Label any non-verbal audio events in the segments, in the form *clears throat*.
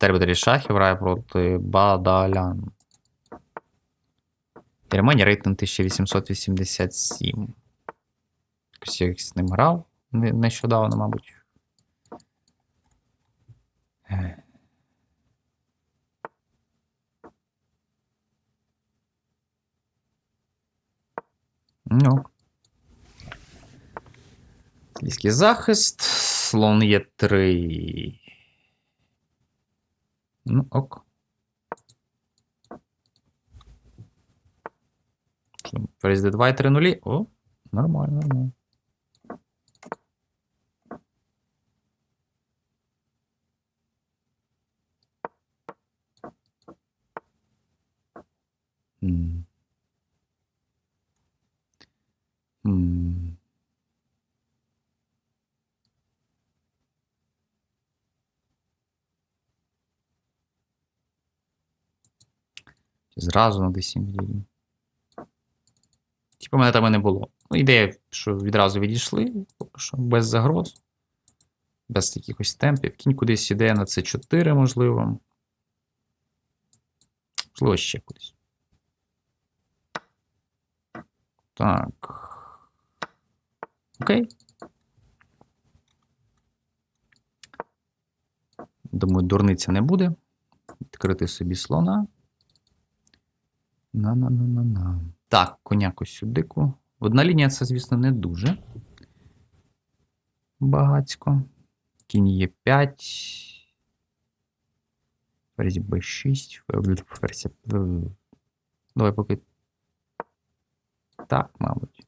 Три батарі шахів грає проти Бадалян. Германія рейтинг 1887. Якось я з ним грав нещодавно, мабуть. Ну. Львівський захист. Слон є 3. Ну, ок. Ферзь d2 і 3 нулі. О, нормально, нормально. М. Зразу на d7 відійду. Типу, мене там і не було. Ну, ідея, що відразу відійшли, що, без загроз, без якихось темпів. Кінь кудись іде на c 4 можливо. Можливо, ще кудись. Так. Окей. Думаю, дурниця не буде. Відкрити собі слона. На-на-на-на-на. Так, коняку сюдику. Одна лінія це, звісно, не дуже. Багацько. Кінь є 5. Ферзь b6. Ферзь. Давай поки. Так, мабуть.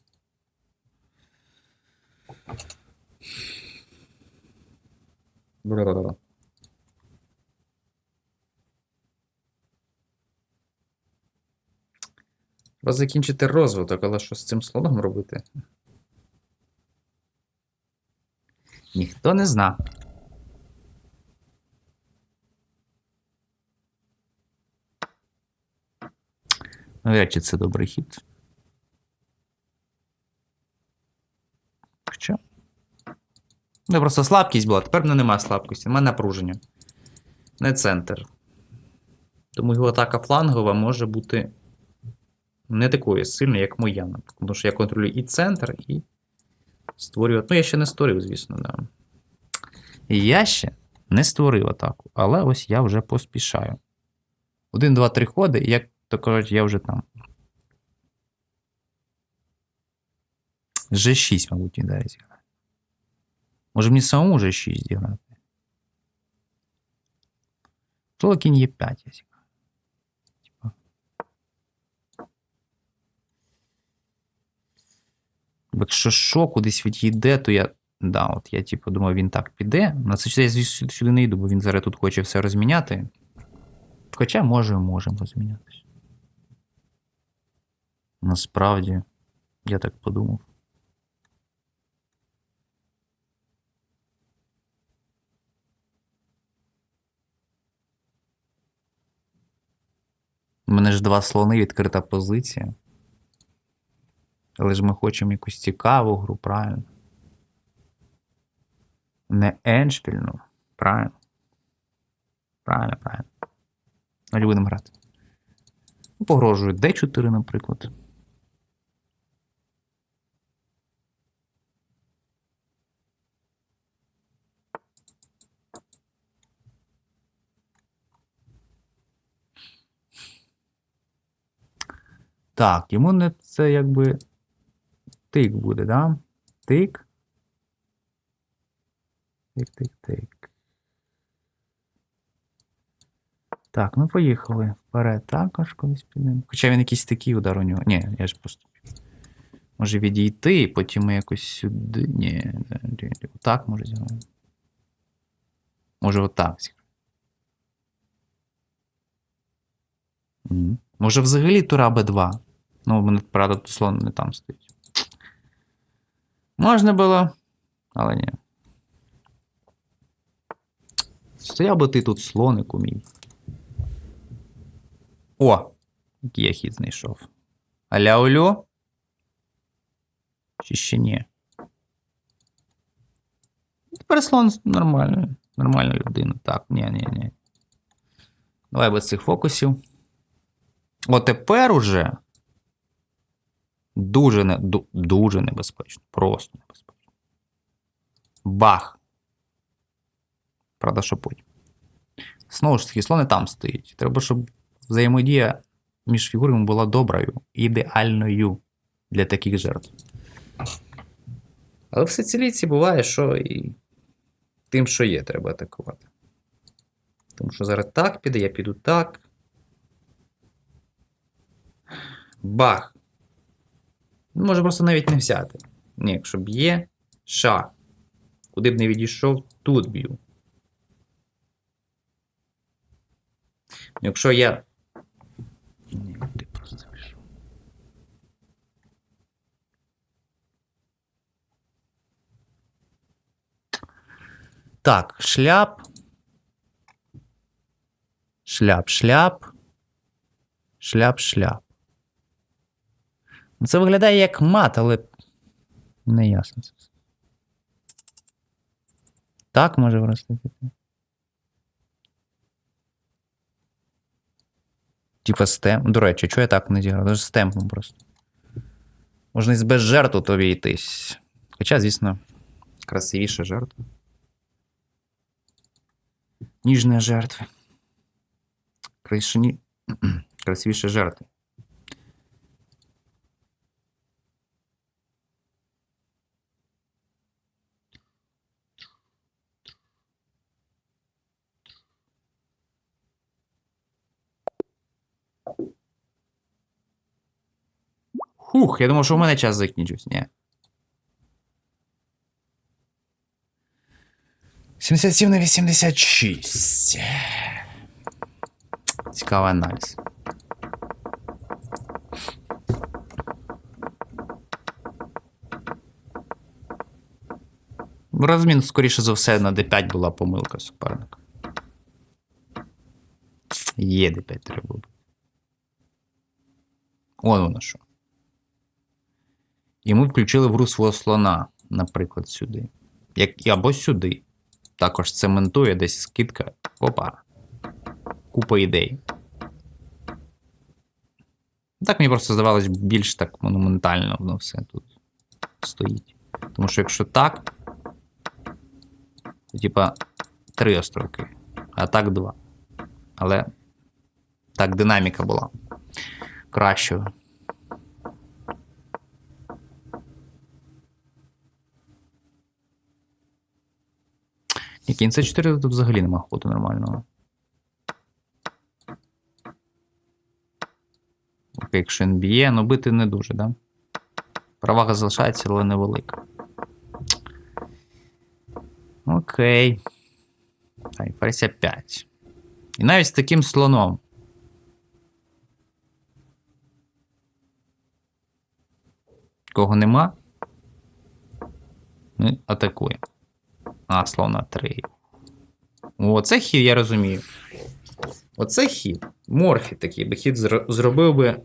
Бра-бра-бра. Треба закінчити розвиток, але що з цим слоном робити? Ніхто не зна. Навряд чи це добрий хід. Хоча. Ну, просто слабкість була. Тепер в мене немає слабкості. У мене напруження. Не центр. Тому його атака флангова може бути не такою сильною, як моя. Тому що я контролюю і центр, і створюю. Ну, я ще не створив, звісно, да. Я ще не створив атаку, але ось я вже поспішаю. Один, два, три ходи, і як то кажуть, я вже там. G6, мабуть, не дай зіграти. Може мені самому G6 зіграти? Можливо, кінь є 5 я зіграю. Типа. Бо Якщо що, кудись відійде, то я. Да, от я типу думав, він так піде. На це я сюди не йду, бо він зараз тут хоче все розміняти. Хоча може, можемо розмінятися. Насправді, я так подумав. У мене ж два слони, відкрита позиція. Але ж ми хочемо якусь цікаву гру, правильно? Не еншпільну. Правильно. Правильно, правильно. Ну, будемо грати. Ну, Погрожує D4, наприклад. Так, йому не це якби тик буде, да? Тик. Тик, тик, тик. Так, ну поїхали. Вперед також колись підемо. Хоча він якийсь такий удар у нього. Ні, я ж просто. Може відійти, потім ми якось сюди. Ні, так може зіграти. Може отак зіграти. Мгм. Може взагалі тура Б2. Ну, у мене, правда, тут слон не там стоїть. Можна було, але ні. Стояв би ти тут слонику мій. О! Який я хід знайшов. Аля олю? Чи ще ні? Тепер слон нормальний. Нормальна людина. Так, ні, ні, ні. Давай без цих фокусів. От тепер уже дуже, не, дуже небезпечно. Просто небезпечно. Бах. Правда, що потім. Знову ж таки, слон не там стоїть. Треба, щоб взаємодія між фігурами була доброю, ідеальною для таких жертв. Але в сицилійці буває, що і тим, що є, треба атакувати. Тому що зараз так піде, я піду так. Бах. Може просто навіть не взяти. Ні, якщо б'є, шах. Куди б не відійшов, тут б'ю. Якщо я. Ні, ти просто пішов. Так, шляп. Шляп, шляп. Шляп, шляп. Це виглядає як мат, але не ясно. Так може піти. Типа стем. До речі, чого я так не зіграв? Даже з просто. Можна і без жертв то обійтись. Хоча, звісно, красивіша жертва. Ніжна жертва. *clears throat* Красивіша жертва. Хух, я думав, що у мене час закінчився. Ні. 77 на 86. Цікавий аналіз. Розмін, скоріше за все, на D5 була помилка суперника. Є D5 треба було. Он воно що. І ми включили в гру свого слона, наприклад, сюди. Як, або сюди. Також цементує десь скидка. Опа. Купа ідей. Так мені просто здавалось більш так монументально воно все тут стоїть. Тому що якщо так, то типа три островки, а так два. Але так динаміка була кращою. Ні, кінь це 4 тут взагалі нема ходу нормального. Окей, якщо він б'є, ну бити не дуже, да? Провага залишається, але невелика. Окей. Так, ферзь 5. І навіть з таким слоном. Кого нема? Ми атакуємо. А, слона 3. Оце хід, я розумію. Оце хід. Морфі такий би хід зробив би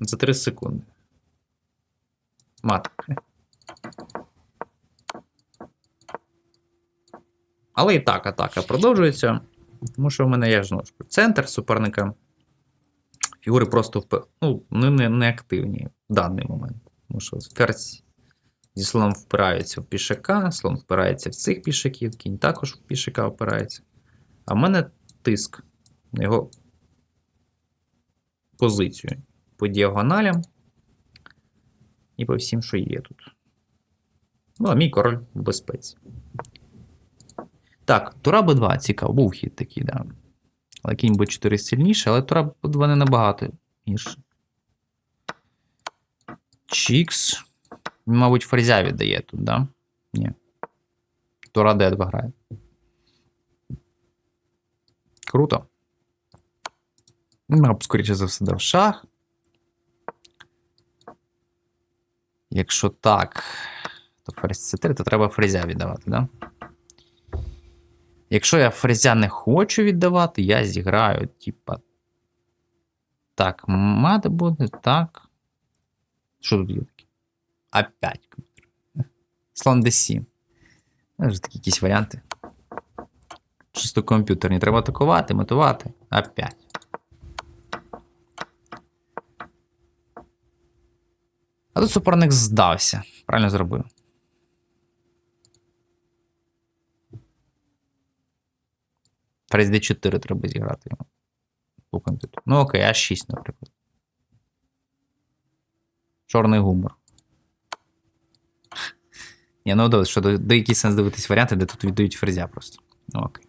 за 3 секунди. Мат. Але і так, атака продовжується. Тому що в мене є ж центр суперника. Фігури просто вп... ну, не, не активні в даний момент. Тому що ферзь зі слоном впирається в пішака, слон впирається в цих пішаків, кінь також в пішака впирається. А в мене тиск на його позицію по діагоналям і по всім, що є тут. Ну, а мій король в безпеці. Так, Тура Б2, цікаво, був хід такий, да. Але кінь Б4 сильніше, але Тура Б2 не набагато гірше. Чікс. Мабуть, ферзя віддає тут, да? Ні. Тура Д2 грає. Круто. Ну, скоріше за все, дав шах. Якщо так, то ферзь С3, то треба фрезя віддавати, да? Якщо я фрезя не хочу віддавати, я зіграю, типа. Так, мат буде, так. Що тут є таке? Опять. Слон D7. Це такі якісь варіанти. Чисто комп'ютерні. Треба атакувати, матувати. Опять. А тут суперник здався. Правильно зробив. Ферзь d4 треба зіграти йому. Слухайте тут. Ну окей, А6, наприклад. Чорний гумор. Ні, ну добре, що до, до який сенс дивитись варіанти, де тут віддають ферзя просто. Ну окей.